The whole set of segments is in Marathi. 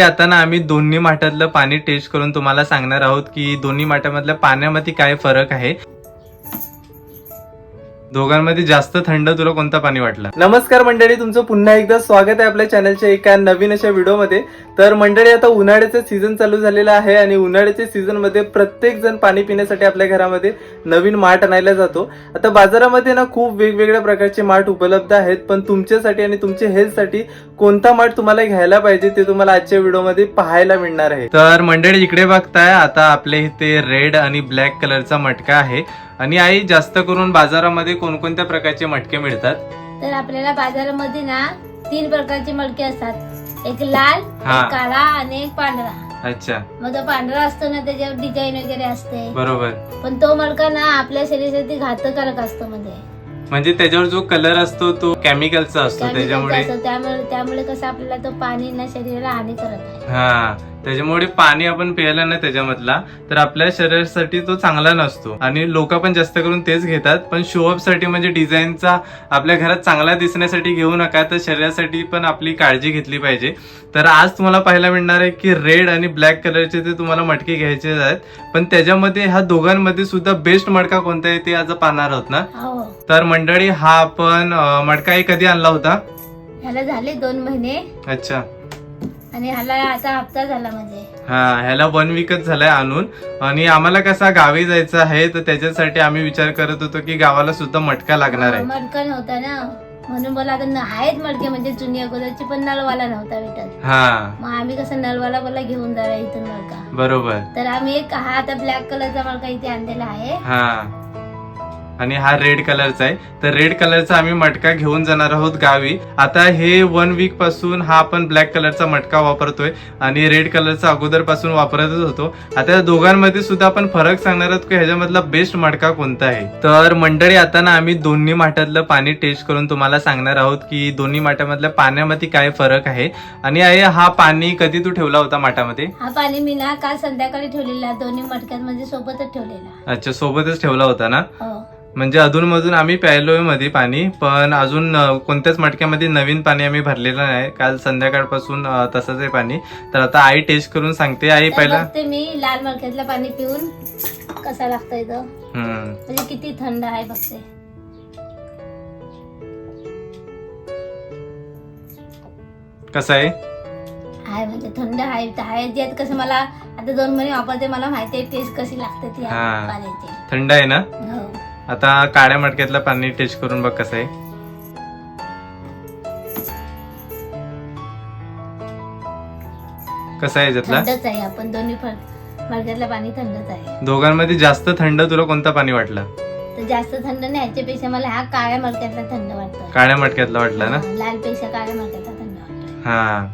आता ना आम्ही दोन्ही माठातलं पाणी टेस्ट करून तुम्हाला सांगणार आहोत की दोन्ही माठामधल्या पाण्यामध्ये काय फरक आहे. दोघांमध्ये जास्त थंड तुला कोणता पाणी वाटलं? नमस्कार मंडळी तुमचं पुन्हा एकदा स्वागत आहे आपल्या चॅनलच्या एका नवीन अशा व्हिडिओमध्ये तर मंडळी आता उन्हाळ्याचं सीझन चालू झालेलं आहे आणि उन्हाळ्याच्या सीझनमध्ये प्रत्येक जण पाणी पिण्यासाठी आपल्या घरामध्ये नवीन माठ आणायला जातो. आता बाजारामध्ये ना खूप वेगवेगळ्या प्रकारचे माठ उपलब्ध आहेत पण तुमच्यासाठी आणि तुमच्या हेल्थसाठी कोणता माठ तुम्हाला घ्यायला पाहिजे ते तुम्हाला आजच्या व्हिडिओमध्ये पाहायला मिळणार आहे. तर मंडळी इकडे बघताय आता आपल्या इथे रेड आणि ब्लॅक कलरचा मटका आहे. आणि आई जास्त करून बाजारामध्ये कोणकोणत्या प्रकारचे मटके मिळतात? तर आपल्याला बाजारामध्ये ना तीन प्रकारचे मडके असतात. एक लाल हा. एक काळा आणि एक पांढरा. अच्छा. मग तो पांढरा असतो ना त्याच्यावर डिझाईन वगैरे असते. बरोबर. पण तो मडका ना आपल्या शरीरासाठी घातकारक असतो मध्ये. म्हणजे त्याच्यावर जो कलर असतो तो केमिकलचा असतो त्याच्यामुळे. त्यामुळे कसं आपल्याला तो पाणी ना शरीराला हानिकारक आहे हा त्याच्यामुळे पाणी आपण प्यायला ना त्याच्यामधला. तर आपल्या शरीरासाठी तो चांगला नसतो. आणि लोक पण जास्त करून तेच घेतात. पण शोअपसाठी म्हणजे डिझाईनचा आपल्या घरात चांगला दिसण्यासाठी घेऊ नका. तर शरीरासाठी पण आपली काळजी घेतली पाहिजे. तर आज तुम्हाला पाहायला मिळणार आहे की रेड आणि ब्लॅक कलरचे ते तुम्हाला मटके घ्यायचे आहेत. पण त्याच्यामध्ये ह्या दोघांमध्ये सुद्धा बेस्ट मडका कोणता आहे ते आज पाहणार आहोत ना? हो. तर मंडळी हा आपण अं, मडका हे कधी आणला होता? ह्याला झाले दोन महिने. अच्छा. आणि ह्याला आता हप्ता झाला म्हणजे. हा ह्याला वन वीकच झालाय आणून. आणि आम्हाला कसा गावी जायचं आहे तर त्याच्यासाठी आम्ही विचार करत होतो की गावाला सुद्धा मटका लागणार आहे. मडका नव्हता ना. म्हणून बोला आता आहेत मडके म्हणजे जुनी अगोदरची पण नळवाला नव्हता भेटत. हा. मग आम्ही कसं नळवाला बोला घेऊन जाऊया इथून मडका बरोबर. तर आम्ही एक हा आता ब्लॅक कलरचा मडका इथे आणलेला आहे. हा. आणि हा रेड कलरचा आहे. तर रेड कलरचा आम्ही मटका घेऊन जाणार आहोत गावी. आता हे वन वीकपासून हा आपण ब्लॅक कलरचा मटका वापरतोय आणि रेड कलरचा अगोदरपासून वापरतच होतो. आता या दोघांमध्ये सुद्धा आपण फरक सांगणार आहोत की ह्याच्यामधला बेस्ट मटका कोणता आहे. तर मंडळी आता ना आम्ही दोन्ही माठातलं पाणी टेस्ट करून तुम्हाला सांगणार आहोत की दोन्ही माठामधल्या पाण्यामध्ये काय फरक आहे. आणि आई, हा पाणी कधी तू ठेवला होता माठामध्ये हा पाणी मी ना काल संध्याकाळी ठेवलेला. दोन्ही मटक्यात म्हणजे सोबतच ठेवलेला. अच्छा सोबतच ठेवला होता ना? हो. म्हणजे अधूनमधून आम्ही प्यायलोयमध्ये पाणी पण अजून कोणत्याच मटक्यामध्ये नवीन पाणी आम्ही भरलेलं नाही. काल संध्याकाळपासून तसंच आहे पाणी. तर आता आई टेस्ट करून सांगते. आई पहिला मी लाल मडक्यातलं पाणी पिऊन कसा लागतोय. म्हणजे किती थंड आहे बघते. कसं आहे? आहे म्हणजे थंड आहे आहे. ज्यात कसं मला आता दोन महिने वापरते मला माहिती आहे टेस्ट कशी लागते ती थंड आहे ना? आता काळ्या मटक्यातलं पाणी टेस्ट करून बघ कसं आहे. कसं आहे याच्यातला? थंडच आहे आपण दोन्ही मडक्यातलं पाणी थंडच आहे. दोघांमध्ये जास्त थंड तुला कोणता पाणी वाटलं? तर जास्त थंड नाही ह्याच्यापेक्षा मला हा काळ्या मडक्यातला थंड वाटतो. काळ्या मटक्यातला वाटला ना? लाल पेक्षा काळ्या मडक्यातला थंड वाटतो. हा.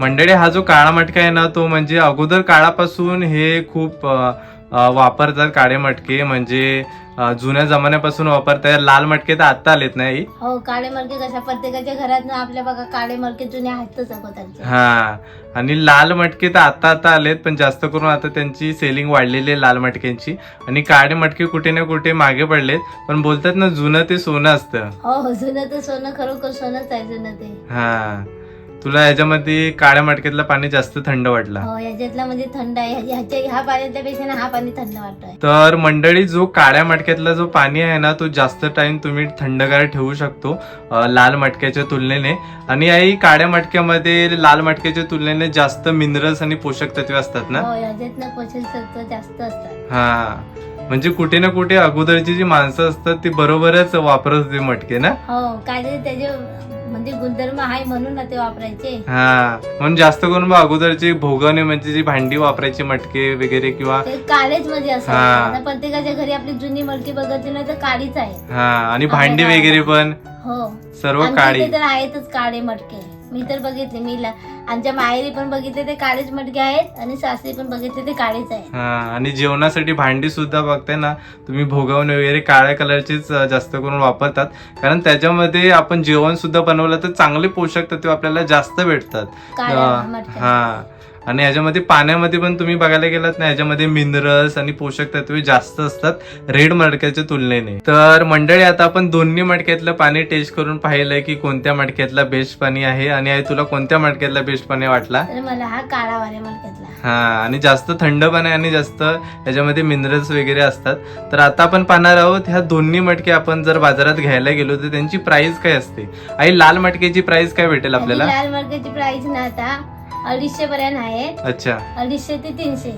मंडळी हा जो काळा मटका आहे ना तो म्हणजे अगोदर काळापासून हे खूप अ, वापरतात काळे मटके म्हणजे जुन्या जमान्यापासून वापरतात लाल मटके तर आता आलेत नाही? हो काळे मडके कशा प्रत्येकाच्या घरात ना आपल्या बघा काळे मडके जुने अगोदरचे हा आणि लाल मटके तर आता आता आलेत पण जास्त करून आता त्यांची सेलिंग वाढलेली आहे लाल मटक्यांची. आणि काळे मटके कुठे ना कुठे मागे पडलेत पण बोलतात ना जुनं ते सोनं असतं. हो हो जुनं तर सोनं खरोखर सोनंच आहे जुनं ते. हा. तुला याच्यामध्ये काळ्या मटक्यातलं पाणी जास्त थंड वाटलं. हो याच्यातला म्हणजे थंड आहे. ह्या- ह्याच्या ह्या पाण्याच्या पेक्षा ना हा पाणी थंड वाटतोय. तर मंडळी जो काळ्या मटक्यातला जो पाणी आहे ना तो जास्त टाइम तुम्ही थंडगार ठेवू शकतो अ, लाल मटक्याच्या तुलनेने. आणि आई काळ्या मटक्यामध्ये लाल मटक्याच्या तुलनेने जास्त मिनरल्स आणि पोषक तत्वे असतात ना? हो पोषक सत्व जास्त असतात. हा. म्हणजे कुठे ना कुठे अगोदरची जी माणसं असतात ती बरोबरच वापरत होते मटके ना? हो काहीतरी त्याचे म्हणजे गुणधर्म आहे म्हणून ना ते वापरायचे. हा म्हणून जास्त करून मग अगोदरची भोगवणे म्हणजे जी भांडी वापरायची मटके वगैरे किंवा ते काळेच म्हणजे असं. हा. आता प्रत्येकाच्या घरी आपली जुनी मडकी बघितली ना तर काळीच आहे. हा आणि भांडी वगैरे पण हो. सर्व आमच्या काळी. इथे तर आहेतच काळे मटके. मी तर बघितले मी ला- आमच्या माहेरी पण बघितले ते काळेच मटके आहेत आणि सासरी पण बघितले ते काळेच आहेत. हा आणि जेवणासाठी भांडी सुद्धा बघताय ना तुम्ही भोगवणे वगैरे काळ्या कलरचीच अ, जास्त करून वापरतात. कारण त्याच्यामध्ये आपण जेवण सुद्धा बनवलं तर चांगले पोषक तत्व आपल्याला जास्त भेटतात. काळ्या अ, मटक्यात. हा. आणि ह्याच्यामध्ये पाण्यामध्ये पण तुम्ही बघायला गेलात ना ह्याच्यामध्ये मिनरल्स आणि पोषक तत्वे जास्त असतात रेड मडक्याच्या तुलनेने. तर मंडळी आता आपण दोन्ही मडक्यातलं पाणी टेस्ट करून पाहिलंय की कोणत्या मडक्यातला बेस्ट पाणी आहे आणि आई तुला कोणत्या मडक्यातला बेस्ट पाणी वाटला? मला हा काळा वाऱ्या मडक्यातला. हा आणि जास्त थंड पण आहे आणि जास्त याच्यामध्ये मिनरल्स वगैरे असतात. तर आता आपण पाहणार आहोत ह्या दोन्ही मटके आपण जर बाजारात घ्यायला गेलो तर त्यांची प्राइस काय असते? आई लाल मटक्याची प्राइस काय भेटेल आपल्याला? लाल मडक्याची प्राइस ना आता अडीचशे पर्यंत आहे अच्छा. अडीचशे ते तीनशे.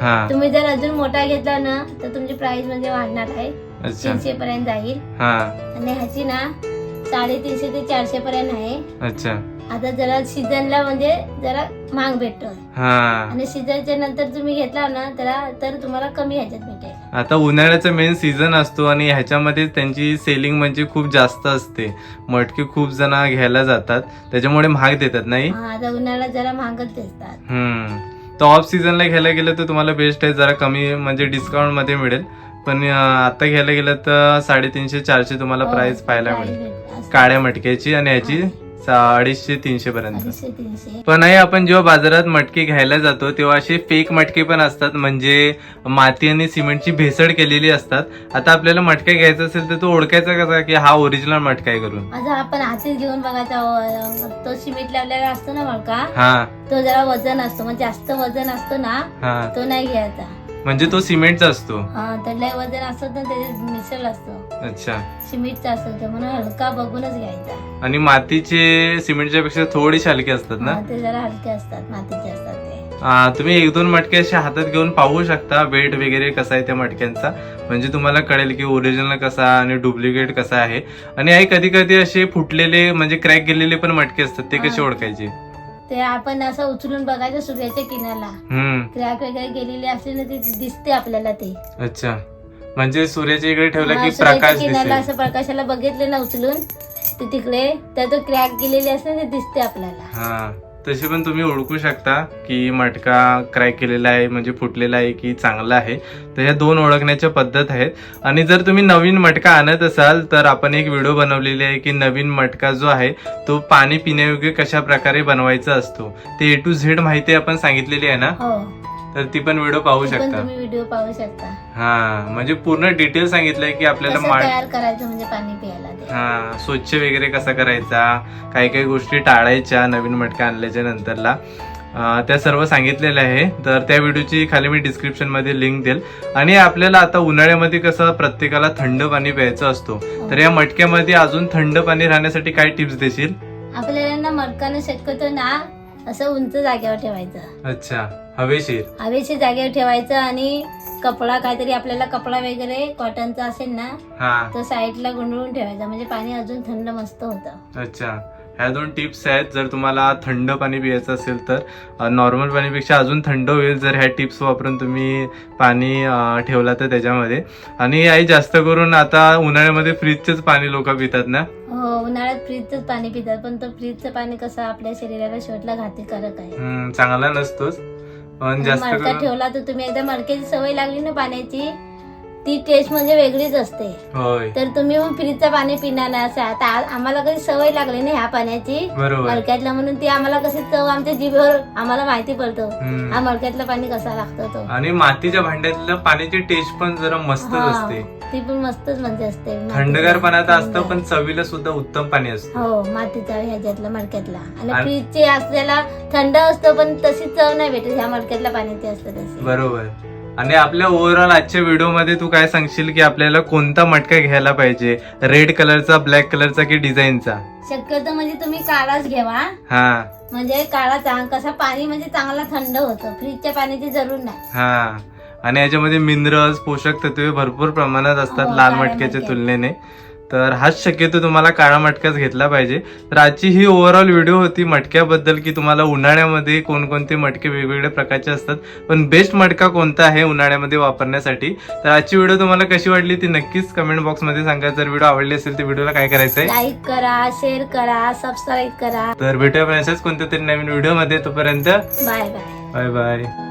हा. तुम्ही जर अजून मोठा घेतला ना तर तुमची प्राइस म्हणजे वाढणार आहे. अच्छा. तीनशे पर्यंत जाईल. हा. आणि ह्याची ना साडेतीनशे ते चारशे पर्यंत आहे. अच्छा. आता जरा सीझनला म्हणजे जरा महाग भेटतो हा. आणि सीझनच्या नंतर तुम्ही घेतला ना त्याला तर तुम्हाला कमी ह्याच्यात भेटेल. आता उन्हाळ्याचा मेन सीझन असतो आणि ह्याच्यामध्ये त्यांची सेलिंग म्हणजे खूप जास्त असते. मटके खूप जण घ्यायला जातात. त्याच्यामुळे महाग देतात नाही? हा, आता उन्हाळ्यात जरा महागच दिसतात हम्म. तर ऑफ सीझनला घ्यायला गेलं तर तुम्हाला बेस्ट आहे जरा कमी म्हणजे डिस्काउंटमध्ये मिळेल. पण अं, आता घ्यायला गेलं तर साडेतीनशे चारशे तुम्हाला हो, प्राइस पाहायला price मिळेल. काळ्या मटक्याची आणि याची सा- अडीचशे तीनशे पर्यंत. पण आहे आपण जेव्हा बाजारात मटके घ्यायला जातो तेव्हा असे फेक मटके पण असतात. म्हणजे माती आणि सिमेंटची भेसळ केलेली असतात. आता आपल्याला मटका घ्यायचा असेल तर तो ओळखायचा कसा की हा ओरिजिनल मटका आहे करून. आता आपण हातीत घेऊन बघायचा तो सिमेंट लावलेला असतो ना मडका हा. तो जरा वजन असतो. म्हणजे जास्त वजन असतो ना हा. तो नाही घ्यायचा. म्हणजे तो सिमेंटचा असतो. हा तर लय वजन असतो ना त्याच्यात मिसळ असतो. अच्छा. सिमेंटचा असतो तो म्हणून हलका बघूनच घ्यायचा. आणि मातीचे सिमेंटच्या पेक्षा थोडीशी हलकी असतात ना? हा, ते जरा हलके असतात मातीचे असतात ते. हा, तुम्ही एक दोन मटके असे हातात घेऊन पाहू शकता वेट वगैरे कसा आहे त्या मटक्यांचा. म्हणजे तुम्हाला कळेल की ओरिजिनल कसा आणि डुप्लिकेट कसा आहे. आणि आई कधी कधी असे फुटलेले म्हणजे क्रॅक गेलेले पण मटके असतात ते कसे. ओळखायचे? ते आपण असं उचलून बघायचं सूर्याच्या किनाला. हम्म. क्रॅक वगैरे गेलेली असली ना ते दिसते आपल्याला ते. अच्छा. म्हणजे सूर्याच्या इकडे ठेवलं हा, की सूर्याच्या प्रकाश दिसेल. असं प्रकाशाला बघितले ना उचलून ते तिकडे तर तो क्रॅक गेलेली असते ना ते दिसते आपल्याला. हा. तसे पण तुम्ही ओळखू शकता की मटका क्रॅक केलेला आहे म्हणजे फुटलेला आहे की चांगला आहे. तर ह्या दोन ओळखण्याच्या पद्धत आहेत. आणि जर तुम्ही नवीन मटका आणत असाल तर आपण एक व्हिडिओ बनवलेली आहे की नवीन मटका जो आहे तो पाणी पिण्यायोग्य कशा प्रकारे बनवायचा असतो. ते ए टू झेड माहिती आपण सांगितलेली आहे ना? हो. तर ती पण व्हिडिओ पाहू पण शकता. तुम्ही व्हिडिओ पाहू शकता. हा म्हणजे पूर्ण डिटेल सांगितलंय की आपल्याला कसं मा- तयार करायचं म्हणजे पाणी प्यायला ते. हा स्वच्छ वगैरे कसा करायचा काही काही गोष्टी टाळायच्या नवीन मटका आणल्याच्या नंतरला. अं, त्या सर्व सांगितलेल्या आहे. तर त्या व्हिडिओची खाली मी डिस्क्रिप्शनमध्ये लिंक देईल. आणि आपल्याला आता उन्हाळ्यामध्ये कसं प्रत्येकाला थंड पाणी प्यायचं असतो. तर या मटक्यामध्ये अजून थंड पाणी राहण्यासाठी काय टिप्स देशील? आपल्याला ना मडकानं शक्यतो ना असं उंच जागेवर ठेवायचं. अच्छा. हवेशीर. हवेच्या जागेवर ठेवायचं आणि कपडा काहीतरी आपल्याला कपडा वगैरे कॉटनचा असेल ना हा. तो साईडला गुंडळून ठेवायचा. म्हणजे पाणी अजून थंड मस्त होतं. अच्छा. ह्या दोन टिप्स आहेत. जर तुम्हाला थंड पाणी पियायचं असेल तर नॉर्मल पाणीपेक्षा अजून थंड होईल जर ह्या टिप्स वापरून तुम्ही पाणी ठेवला तर त्याच्यामध्ये. आणि आई जास्त करून आता उन्हाळ्यामध्ये फ्रीजचेच पाणी लोक पितात ना? हो उन्हाळ्यात फ्रीजच पाणी पितात. पण तो फ्रीजचं पाणी कसं आपल्या शरीराला शेवटला घातककारक आहे. चांगला नसतोच. जास्त मडका करून ठेवला तर तुम्ही एकदा मडक्याची सवय लागली ना पाण्याची? ती टेस्ट म्हणजे वेगळीच असते. होय. तर तुम्ही मग फ्रीजचं पाणी पिणार नाही असं. आता आ- आम्हाला कशी सवय लागली ना ह्या पाण्याची. बरोबर. मडक्यातलं म्हणून ती आम्हाला कशी चव आमच्या जिभेवर आम्हाला माहिती पडतो. हम्म. हा मडक्यातलं पाणी कसा लागतो तो. आणि मातीच्या भांड्यातलं पाण्याची टेस्ट पण जरा मस्तच हा, असते. ती पण मस्तच म्हणजे असते. थंडगार पाण्यात असतं. पण चवीला सुद्धा उत्तम पाणी असतं. हो मातीचा ह्याच्यातला मडक्यातला आणि आणि- फ्रीजचे असल्याला थंड असतो पण तशी चव नाही भेटत ह्या मडक्यातल्या पाण्याची असतं तशी. बरोबर. आणि आपल्या ओव्हरऑल आजच्या व्हिडिओमध्ये तू काय सांगशील की आपल्याला कोणता मटका घ्यायला पाहिजे? रेड कलरचा ब्लॅक कलरचा की डिझाईनचा शक्यतो म्हणजे तुम्ही काळाच घ्यावा. हा. म्हणजे काळा चांग कसा पाणी म्हणजे चांगला थंड होतं. फ्रीजच्या पाण्याची जरूर नाही. हा. आणि याच्यामध्ये मिनरल्स पोषक तत्वे भरपूर प्रमाणात असतात हो, लाल काळ्या मटक्याच्या मटक्यात. तुलनेने. तर हाच शक्यतो तुम्हाला काळा मटकाच घेतला पाहिजे. तर आजची ही ओव्हरऑल व्हिडिओ होती मटक्याबद्दल की तुम्हाला उन्हाळ्यामध्ये कोणकोणते मटके वेगवेगळ्या प्रकारचे असतात पण बेस्ट मटका कोणता आहे उन्हाळ्यामध्ये वापरण्यासाठी? तर आजची व्हिडिओ तुम्हाला कशी वाटली ती नक्कीच कमेंट बॉक्समध्ये सांगा. जर व्हिडिओ आवडली असेल तर व्हिडिओला काय करायचं आहे लाईक करा शेअर करा सबस्क्राईब करा. तर भेटूया अशाच कोणत्या तरी नवीन व्हिडिओमध्ये तोपर्यंत बाय बाय बाय बाय